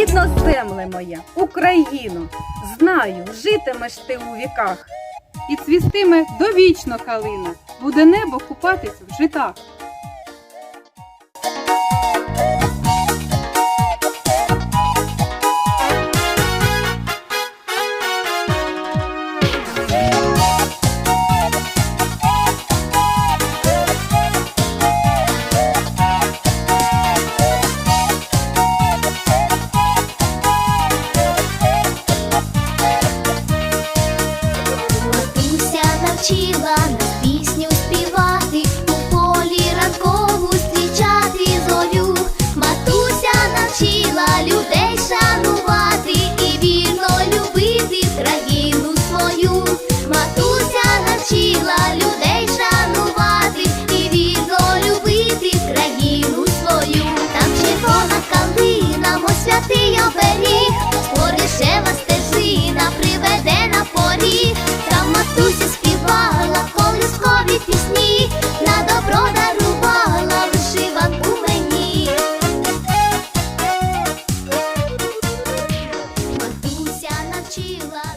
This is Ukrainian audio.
Рідно земле моя, Україно, знаю, житимеш ти у віках, і цвістиме довічно калина, буде небо купатись в житах. Навчила нас пісню співати, у полі ранкову зустрічати зорю. Матуся навчила людей шанувати і вірно любити країну свою. Матуся навчила людей шанувати і вірно любити країну свою. Там червона калина, мой святий оберіг, Споришева you love.